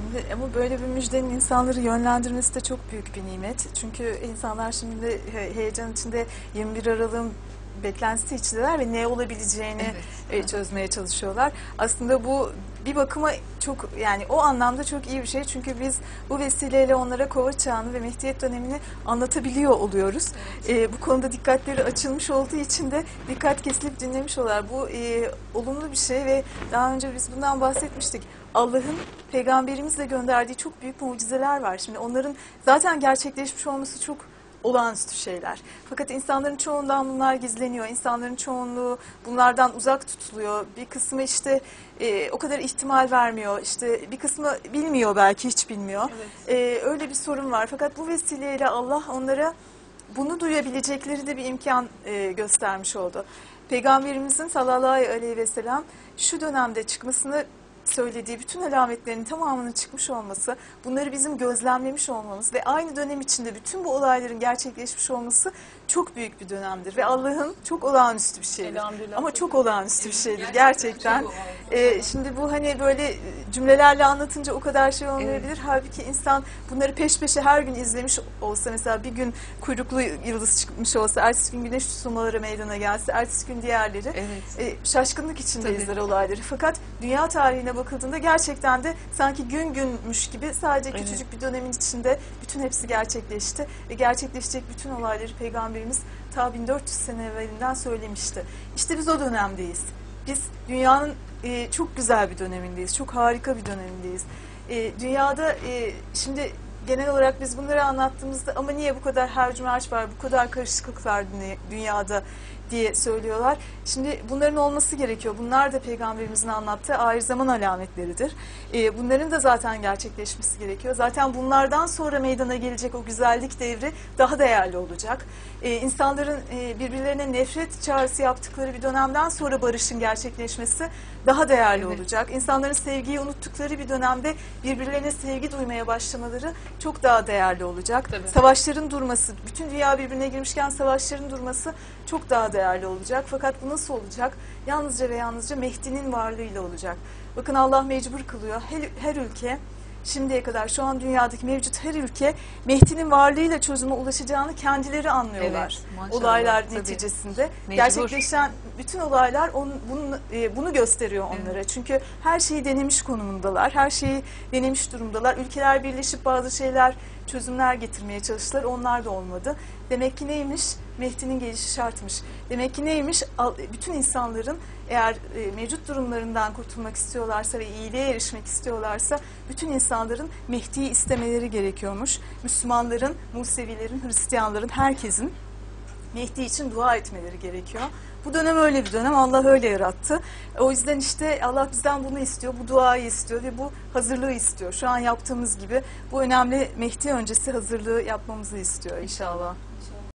Şimdi ama böyle bir müjdenin insanları yönlendirmesi de çok büyük bir nimet. Çünkü insanlar şimdi he- heyecan içinde 21 Aralık'ın beklentisi içindeler ve ne olabileceğini Evet. e, çözmeye çalışıyorlar. Aslında bu bir bakıma çok yani o anlamda çok iyi bir şey. Çünkü biz bu vesileyle onlara kova çağını ve mehdiyet dönemini anlatabiliyor oluyoruz. E, bu konuda dikkatleri açılmış olduğu için de dikkat kesilip dinlemiş oluyorlar. Bu e, olumlu bir şey ve daha önce biz bundan bahsetmiştik. Allah'ın peygamberimizle gönderdiği çok büyük mucizeler var. Şimdi onların zaten gerçekleşmiş olması çok olağanüstü şeyler. Fakat insanların çoğundan bunlar gizleniyor. İnsanların çoğunluğu bunlardan uzak tutuluyor. Bir kısmı işte e, o kadar ihtimal vermiyor. İşte bir kısmı bilmiyor belki hiç bilmiyor. E, öyle bir sorun var. Fakat bu vesileyle Allah onlara bunu duyabilecekleri de bir imkan e, göstermiş oldu. Peygamberimizin sallallahu aleyhi ve sellem şu dönemde çıkmasını söylediği bütün alametlerin tamamının çıkmış olması, bunları bizim gözlemlemiş olmamız ve aynı dönem içinde bütün bu olayların gerçekleşmiş olması çok büyük bir dönemdir ve Allah'ın çok olağanüstü bir şeydir. Elhamdülillah. Ama çok olağanüstü bir şeydir Evet, gerçekten. Ee, şimdi bu hani böyle cümlelerle anlatınca o kadar şey olmayabilir. Halbuki insan bunları peş peşe her gün izlemiş olsa mesela bir gün kuyruklu yıldız çıkmış olsa, ertesi gün güneş tutulmaları meydana gelse, ertesi gün diğerleri Evet. e, şaşkınlık içinde Tabii. izler olayları. Fakat dünya tarihine bakıldığında gerçekten de sanki gün günmüş gibi sadece Evet. küçücük bir dönemin içinde bütün hepsi gerçekleşti. Ve gerçekleşecek bütün olayları Peygamberimiz ta 1400 sene evvelinden söylemişti. İşte biz o dönemdeyiz. Biz dünyanın e, çok güzel bir dönemindeyiz. Çok harika bir dönemindeyiz. E, dünyada e, şimdi genel olarak biz bunları anlattığımızda ama niye bu kadar hercü merç var, bu kadar karışıklık var dünya- dünyada diye söylüyorlar. Şimdi bunların olması gerekiyor. Bunlar da peygamberimizin anlattığı ahir zaman alametleridir. E, bunların da zaten gerçekleşmesi gerekiyor. Zaten bunlardan sonra meydana gelecek o güzellik devri daha değerli olacak. E, insanların e, birbirlerine nefret çağrısı yaptıkları bir dönemden sonra barışın gerçekleşmesi daha değerli Evet. olacak. İnsanların sevgiyi unuttukları bir dönemde birbirlerine sevgi duymaya başlamaları çok daha değerli olacak. Tabii. Savaşların durması, bütün dünya birbirine girmişken savaşların durması çok daha değerli olacak. Fakat bu nasıl olacak? Yalnızca ve yalnızca Mehdi'nin varlığıyla olacak. Bakın Allah mecbur kılıyor. Her, her ülke şimdiye kadar şu an dünyadaki mevcut her ülke Mehdi'nin varlığıyla çözüme ulaşacağını kendileri anlıyorlar. Evet, Olaylar tabii. neticesinde. Mecbur. Gerçekleşen bütün olaylar onun, bunu, e, bunu gösteriyor onlara. Çünkü her şeyi denemiş konumundalar. Her şeyi denemiş durumdalar. Ülkeler birleşip bazı şeyler çözümler getirmeye çalıştılar. Onlar da olmadı. Demek ki neymiş? Mehdi'nin gelişi şartmış. Demek ki neymiş? Bütün insanların eğer e, mevcut durumlarından kurtulmak istiyorlarsa ve iyiliğe erişmek istiyorlarsa bütün insanların Mehdi'yi istemeleri gerekiyormuş. Müslümanların, Musevilerin, Hristiyanların, herkesin Mehdi için dua etmeleri gerekiyor. Bu dönem öyle bir dönem. Allah öyle yarattı. O yüzden işte Allah bizden bunu istiyor. Bu duayı istiyor ve bu hazırlığı istiyor. Şu an yaptığımız gibi bu önemli Mehdi öncesi hazırlığı yapmamızı istiyor inşallah.